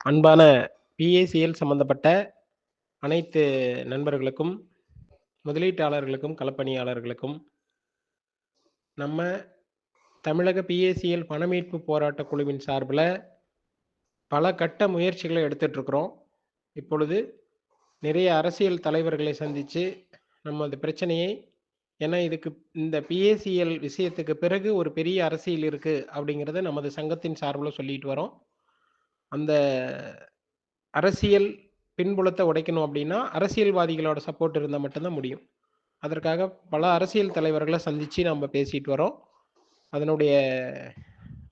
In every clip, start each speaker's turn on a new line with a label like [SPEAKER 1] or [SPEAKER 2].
[SPEAKER 1] அன்பான பிஏசிஎல் சம்பந்தப்பட்ட அனைத்து நண்பர்களுக்கும், முதலீட்டாளர்களுக்கும், களப்பணியாளர்களுக்கும் நம்ம தமிழக பிஏசிஎல் பணமீட்பு போராட்டக் குழுவின் சார்பில் பல கட்ட முயற்சிகளை எடுத்துட்ருக்குறோம் இப்பொழுது நிறைய அரசியல் தலைவர்களை சந்தித்து நம்ம அந்த பிரச்சனையை ஏன்னா இதுக்கு இந்த பிஏசிஎல் விஷயத்துக்கு பிறகு ஒரு பெரிய அரசியல் இருக்குது அப்படிங்கிறத நமது சங்கத்தின் சார்பில் சொல்லிட்டு வரோம். அந்த அரசியல் பின்புலத்தை உடைக்கணும் அப்படின்னா, அரசியல்வாதிகளோட சப்போர்ட் இருந்தால் மட்டும்தான் முடியும். அதற்காக பல அரசியல் தலைவர்களை சந்தித்து நம்ம பேசிட்டு வரோம். அதனுடைய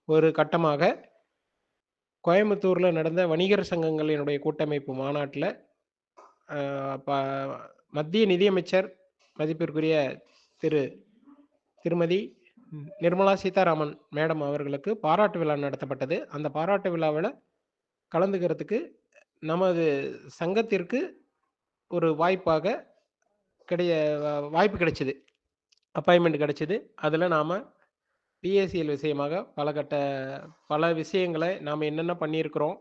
[SPEAKER 1] ஒரு கட்டமாக கோயம்புத்தூரில் நடந்த வணிகர் சங்கங்களினுடைய கூட்டமைப்பு மாநாட்டில் ப மத்திய நிதியமைச்சர் மதிப்பிற்குரிய திரு திருமதி நிர்மலா சீதாராமன் மேடம் அவர்களுக்கு பாராட்டு விழா நடத்தப்பட்டது. அந்த பாராட்டு விழாவில் கலந்துக்கிறதுக்கு நமது சங்கத்திற்கு ஒரு வாய்ப்பாக கிடைய வாய்ப்பு கிடைச்சிது அப்பாயின்மெண்ட் கிடைச்சிது அதில் நாம் பிஎஸ்சிஎல் விஷயமாக பல கட்ட பல விஷயங்களை நாம் என்னென்ன பண்ணியிருக்கிறோம்.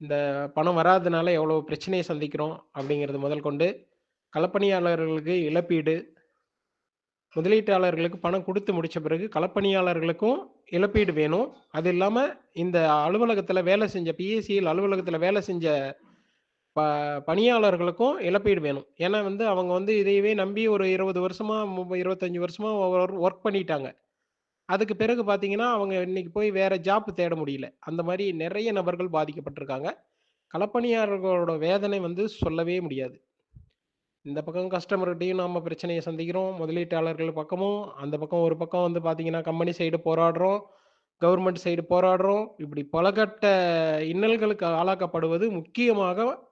[SPEAKER 1] இந்த பணம் வராதனால எவ்வளோ பிரச்சனையை சந்திக்கிறோம் அப்படிங்கிறது முதல் கொண்டு, களப்பணியாளர்களுக்கு இழப்பீடு, முதலீட்டாளர்களுக்கு பணம் கொடுத்து முடிச்ச பிறகு களப்பணியாளர்களுக்கும் இழப்பீடு வேணும். அது இல்லாமல் இந்த அலுவலகத்தில் வேலை செஞ்ச பிஎஸ்சியில் அலுவலகத்தில் வேலை செஞ்ச ப பணியாளர்களுக்கும் இழப்பீடு வேணும். ஏன்னா வந்து அவங்க வந்து இதையவே நம்பி ஒரு 20 வருஷமா, மு 25 வருஷமா ஒர்க் பண்ணிட்டாங்க. அதுக்கு பிறகு பார்த்தீங்கன்னா, அவங்க இன்னைக்கு போய் வேற ஜாப் தேட முடியல. அந்த மாதிரி நிறைய நபர்கள் பாதிக்கப்பட்டிருக்காங்க. களப்பணியாளர்களோட வேதனை வந்து சொல்லவே முடியாது. இந்த பக்கம் கஸ்டமர்கிட்டையும் நம்ம பிரச்சனையை சந்திக்கிறோம். முதலீட்டாளர்கள் பக்கமும், அந்த பக்கம் ஒரு பக்கம் வந்து பார்த்தீங்கன்னா, கம்பெனி சைடு போராடுறோம். கவர்மெண்ட் சைடு போராடுறோம். இப்படி பலகட்ட இன்னல்களுக்கு ஆளாக்கப்படுவது முக்கியமாக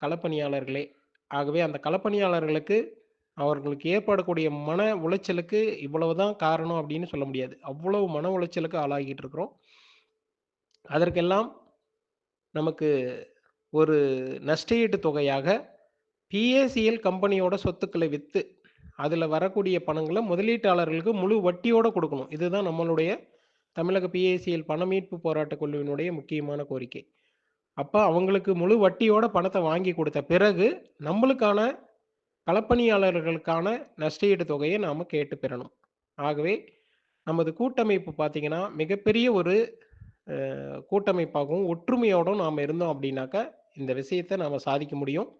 [SPEAKER 1] களப்பணியாளர்களே. ஆகவே அந்த களப்பணியாளர்களுக்கு அவர்களுக்கு ஏற்படக்கூடிய மன உளைச்சலுக்கு இவ்வளவுதான் காரணம் அப்படின்னு சொல்ல முடியாது. அவ்வளவு மன உளைச்சலுக்கு ஆளாகிட்டு இருக்கிறோம். அதற்கெல்லாம் நமக்கு ஒரு நஷ்டஈட்டு தொகையாக பிஏசிஎல் கம்பெனியோட சொத்துக்களை விற்று அதில் வரக்கூடிய பணங்களை முதலீட்டாளர்களுக்கு முழு வட்டியோட கொடுக்கணும் இதுதான் நம்மளுடைய தமிழக பிஏசிஎல் பணமீட்பு போராட்டக் குழுவினுடைய முக்கியமான கோரிக்கை. அப்போ அவங்களுக்கு முழு வட்டியோட பணத்தை வாங்கி கொடுத்த பிறகு, நம்மளுக்கான களப்பணியாளர்களுக்கான நஷ்டஈடு தொகையை நாம் கேட்டு பெறணும். ஆகவே நமது கூட்டமைப்பு பார்த்தீங்கன்னா, மிகப்பெரிய ஒரு கூட்டமைப்பாகவும், ஒற்றுமையோடும் நாம் இருந்தோம் அப்படின்னாக்க, இந்த விஷயத்த நாம் சாதிக்க முடியும்.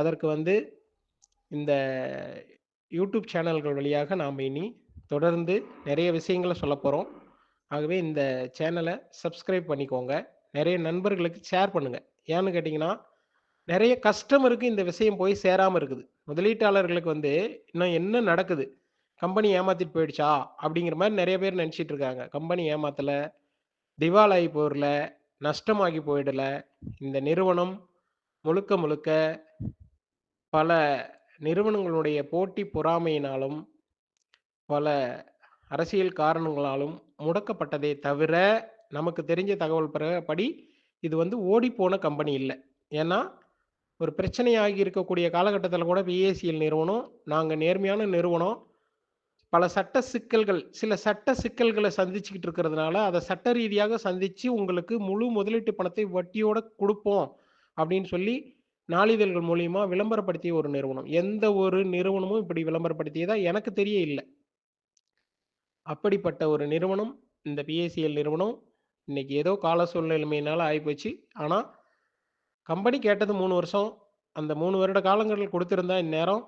[SPEAKER 1] அதற்கு வந்து இந்த யூடியூப் சேனல்கள் வழியாக நாம் இனி தொடர்ந்து நெறைய விஷயங்கள போகிறோம் ஆகவே இந்த சேனலை சப்ஸ்கிரைப் பண்ணிக்கோங்க. நிறைய நண்பர்களுக்கு ஷேர் பண்ணுங்கள் ஏன்னு கேட்டிங்கன்னா நிறைய கஸ்டமருக்கு இந்த விஷயம் போய் சேராமல் இருக்குது. முதலீட்டாளர்களுக்கு வந்து இன்னும் என்ன நடக்குது? கம்பெனி ஏமாத்திட்டு போயிடுச்சா? அப்படிங்கிற மாதிரி நிறைய பேர் நினச்சிட்டு இருக்காங்க. கம்பெனி ஏமாத்தல, திவாலாகி போயிடல நஷ்டமாகி போயிடல. இந்த நிறுவனம் முழுக்க முழுக்க பல நிறுவனங்களுடைய போட்டி பொறாமையினாலும், பல அரசியல் காரணங்களாலும் முடக்கப்பட்டதே தவிர, நமக்கு தெரிஞ்ச தகவல் படி இது வந்து ஓடிப்போன கம்பெனி இல்லை ஏன்னா, ஒரு பிரச்சனையாகி இருக்கக்கூடிய காலகட்டத்தில் கூட பிஏசிஎல் நிறுவனம், நாங்கள் நேர்மையான நிறுவனம். பல சட்ட சிக்கல்கள் சில சட்ட சிக்கல்களை சந்திச்சுக்கிட்டு இருக்கிறதுனால, அதை சட்ட ரீதியாக சந்தித்து உங்களுக்கு முழு முதலீட்டு பணத்தை வட்டியோட கொடுப்போம் அப்படின்னு சொல்லி, நாளிதழ்கள் மூலியமா விளம்பரப்படுத்திய ஒரு நிறுவனம். எந்த ஒரு நிறுவனமும் இப்படி விளம்பரப்படுத்தியதா எனக்கு தெரிய இல்லை அப்படிப்பட்ட ஒரு நிறுவனம், இந்த பிஎஸ்சிஎல் நிறுவனம். இன்னைக்கு ஏதோ கால சூழ்நிலைமையினால ஆகிப்போச்சு ஆனா, கம்பெனி கேட்டது மூணு வருஷம். அந்த மூணு வருட காலங்கள் கொடுத்துருந்தா இந்நேரம்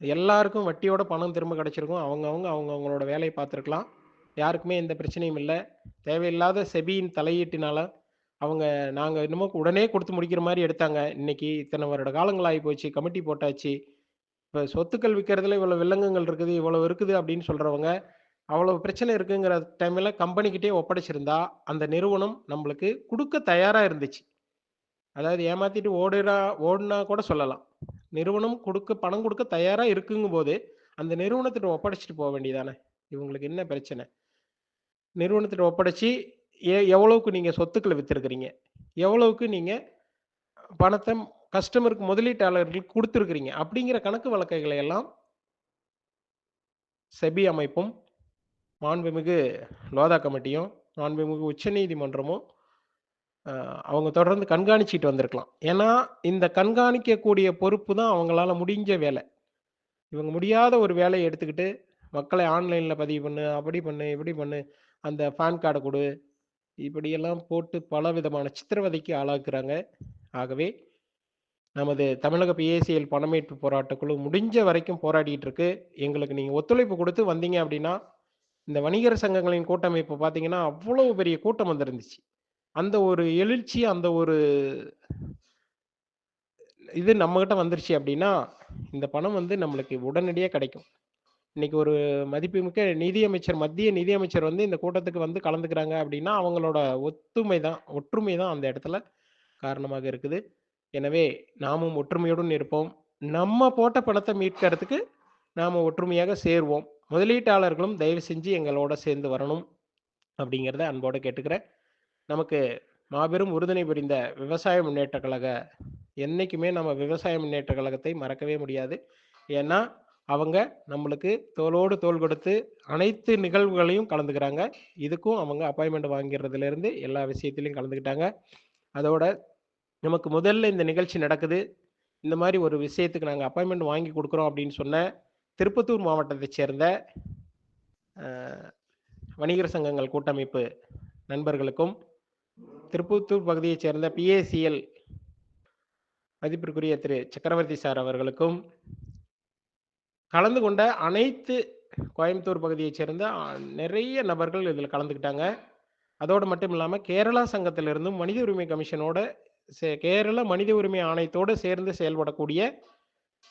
[SPEAKER 1] எல்லாருக்கும் வட்டியோட பணம் திரும்ப கிடைச்சிருக்கும். அவங்க அவங்களோட வேலையை பார்த்துருக்கலாம். யாருக்குமே எந்த பிரச்சனையும் இல்லை தேவையில்லாத செபியின் தலையீட்டினால, அவங்க நாங்க என்னமோ உடனே குடுத்து முடிக்கிற மாரி எடுத்தாங்க. இன்னைக்கு இத்தன வருட காலங்கள் ஆயிப்போச்சு. கமிட்டி போட்டாச்சு. இப்ப சொத்துக்கள் விக்கிறதுல இவ்வளவு வில்லங்கங்கள் இருக்குது, இவ்வளவு இருக்குது அப்படின்னு சொல்றவங்க, அவ்வளவு பிரச்சனை இருக்குங்கிற டைம்ல கம்பெனிகிட்டயே ஒப்படைச்சிருந்தா, அந்த நிறுவனம் நம்மளுக்கு குடுக்க தயாரா இருந்துச்சு. அதாவது ஏமாத்திட்டு ஓடுறா ஓடுனா கூட சொல்லலாம். நிறுவனம் குடுக்க பணம் குடுக்க தயாரா இருக்குங்கும்போது, அந்த நிறுவனத்திட்ட ஒப்படைச்சுட்டு போ வேண்டியதானே! இவங்களுக்கு என்ன பிரச்சனை? நிறுவனத்திட்ட ஒப்படைச்சு, ஏ எவ்வளவுக்கு நீங்கள் சொத்துக்களை விற்றுருக்குறீங்க எவ்வளவுக்கு நீங்கள் பணத்தை கஸ்டமருக்கு முதலீட்டாளர்களுக்கு கொடுத்துருக்கிறீங்க அப்படிங்கிற கணக்கு வழக்கைகளை எல்லாம் செபி அமைப்பும், மாண்புமிகு லோதா கமிட்டியும், மாண்புமிகு உச்சநீதிமன்றமும் அவங்க தொடர்ந்து கண்காணிச்சிட்டு வந்திருக்கலாம். ஏன்னா, இந்த கண்காணிக்கக்கூடிய பொறுப்பு தான் அவங்களால முடிஞ்ச வேலை. இவங்க முடியாத ஒரு வேலையை எடுத்துக்கிட்டு, மக்களை ஆன்லைனில் பதிவு பண்ணு, அப்படி பண்ணு, இப்படி பண்ணு, அந்த பான் கார்டை கொடு இப்படியெல்லாம் போட்டு பல விதமான சித்திரவதைக்கு ஆளாக்குறாங்க. ஆகவே, நமது தமிழக பிஏசிஎல் பணமீட்பு போராட்டக்குழு முடிஞ்ச வரைக்கும் போராடிட்டு இருக்கு. எங்களுக்கு நீங்கள் ஒத்துழைப்பு கொடுத்து வந்தீங்க அப்படின்னா, இந்த வணிகர் சங்கங்களின் கூட்டமைப்பு பார்த்தீங்கன்னா, அவ்வளவு பெரிய கூட்டம் வந்திருந்துச்சு. அந்த ஒரு எழுச்சி, அந்த ஒரு இது நம்மகிட்ட வந்துருச்சு அப்படின்னா, இந்த பணம் வந்து நம்மளுக்கு உடனடியாக கிடைக்கும். இன்னைக்கு ஒரு மதிப்புமிக்க நிதியமைச்சர் மத்திய நிதியமைச்சர் வந்து இந்த கூட்டத்துக்கு வந்து கலந்துக்கிறாங்க அப்படின்னா, அவங்களோட ஒத்துமை தான் ஒற்றுமை தான் அந்த இடத்துல காரணமாக இருக்குது. எனவே, நாமும் ஒற்றுமையுடன் இருப்போம். நம்ம போட்ட பணத்தை மீட்கறதுக்கு நாம் ஒற்றுமையாக சேர்வோம். முதலீட்டாளர்களும் தயவு செஞ்சு எங்களோட சேர்ந்து வரணும். அப்படிங்கிறத அன்போடு கேட்டுக்கிறேன். நமக்கு மாபெரும் உறுதுணை புரிந்த விவசாய முன்னேற்றக் கழக என்றைக்குமே நம்ம விவசாய முன்னேற்றக் கழகத்தை மறக்கவே முடியாது. ஏன்னா, அவங்க நம்மளுக்கு தோளோடு தோல் கொடுத்து அனைத்து நிகழ்வுகளையும் கலந்துக்கிறாங்க. இதுக்கும் அவங்க அப்பாயின்மெண்ட் வாங்கிறதுலேருந்து எல்லா விஷயத்திலையும் கலந்துக்கிட்டாங்க. அதோட நமக்கு முதல்ல இந்த நிகழ்ச்சி நடக்குது. இந்த மாதிரி ஒரு விஷயத்துக்கு நாங்கள் அப்பாயின்மெண்ட் வாங்கி கொடுக்குறோம் அப்படின்னு சொன்ன திருப்பத்தூர் மாவட்டத்தைச் சேர்ந்த வணிகர் சங்கங்கள் கூட்டமைப்பு நண்பர்களுக்கும், திருப்பத்தூர் பகுதியைச் சேர்ந்த பிஏசிஎல் மதிப்பிற்குரிய திரு சக்கரவர்த்தி சார் அவர்களுக்கும், கலந்து கொண்ட அனைத்து கோயம்புத்தூர் பகுதியைச் சேர்ந்த நிறைய நபர்கள் இதில் கலந்துக்கிட்டாங்க. அதோடு மட்டும் இல்லாமல் கேரளா சங்கத்திலிருந்தும் மனித உரிமை கமிஷனோட சே கேரள மனித உரிமை ஆணையத்தோடு சேர்ந்து செயல்படக்கூடிய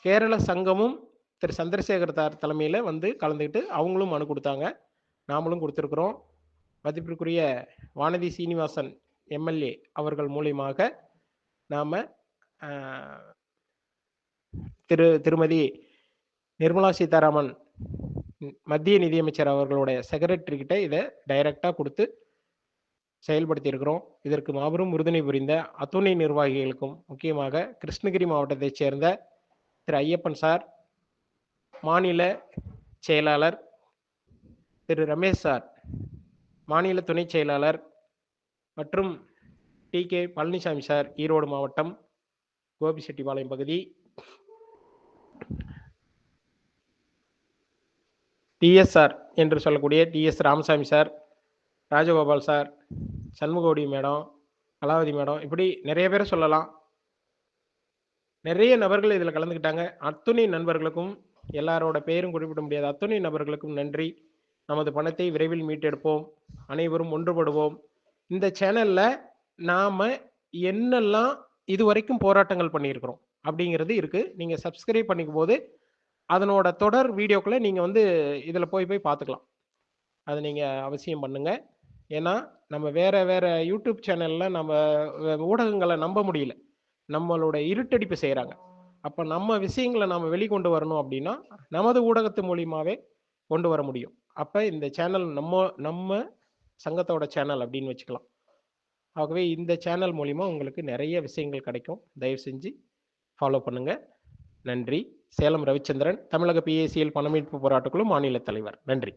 [SPEAKER 1] கேரள சங்கமும் திரு சந்திரசேகர் தார் தலைமையில் வந்து கலந்துக்கிட்டு அவங்களும் மனு கொடுத்தாங்க நாமளும் கொடுத்துருக்குறோம் மதிப்பிற்குரிய வானதி சீனிவாசன் எம்.எல்.ஏ. அவர்கள் மூலியமாக நாம் திரு திருமதி நிர்மலா சீதாராமன் மத்திய நிதியமைச்சர் அவர்களுடைய செக்ரட்டரி கிட்ட இதை டைரக்ட்டா கொடுத்து செயல்படுத்தி இருக்கிறோம். இதற்கு மாபெரும் உறுதுணை புரிந்த அத்துணை நிர்வாகிகளுக்கும், முக்கியமாக கிருஷ்ணகிரி மாவட்டத்தைச் சேர்ந்த திரு ஐயப்பன் சார், மாநில செயலாளர் திரு ரமேஷ் சார், மாநில துணைச் செயலாளர் மற்றும் டி.கே. பழனிசாமி சார், ஈரோடு மாவட்டம், கோபிச்செட்டிப்பாளையம் பகுதி. டி.எஸ்.ஆர் என்று சொல்லக்கூடிய TS. Ramasamy sir, Rajagopal sir, Shanmugodi madam, Kalavathi madam இப்படி நிறைய பேரை சொல்லலாம். நிறைய நபர்கள் இதில் கலந்துக்கிட்டாங்க. அத்துணை நண்பர்களுக்கும் எல்லாரோட பெயரும் குறிப்பிட முடியாத அத்துணை நபர்களுக்கும் நன்றி. நமது பணத்தை விரைவில் மீட்டெடுப்போம். அனைவரும் ஒன்றுபடுவோம். இந்த சேனலில் நாம் என்னெல்லாம் இதுவரைக்கும் போராட்டங்கள் பண்ணியிருக்கிறோம் அப்படிங்கிறது இருக்குது நீங்கள் சப்ஸ்கிரைப் பண்ணிக்கும்போது, அதனோட தொடர் வீடியோக்களை நீங்கள் வந்து இதில் போய் போய் பார்த்துக்கலாம். அது நீங்கள் அவசியம் பண்ணுங்க. ஏன்னா, நம்ம வேற வேற யூடியூப் சேனலில் நம்ம ஊடகங்களை நம்ப முடியல. நம்மளோட இருட்டடிப்பு செய்கிறாங்க அப்போ நம்ம விஷயங்களை நம்ம வெளிக்கொண்டு வரணும் அப்படின்னா, நமது ஊடகத்து மூலியமாகவே கொண்டு வர முடியும். அப்போ இந்த சேனல் நம்ம நம்ம சங்கத்தோட சேனல் அப்படின்னு வச்சுக்கலாம். ஆகவே இந்த சேனல் மூலிமா உங்களுக்கு நிறைய விஷயங்கள் கிடைக்கும். தயவு செஞ்சு ஃபாலோ பண்ணுங்கள் நன்றி. சேலம் ரவிச்சந்திரன், தமிழக பிஏசிஎல் பணமீட்பு போராட்டக்குழு மாநில தலைவர். நன்றி.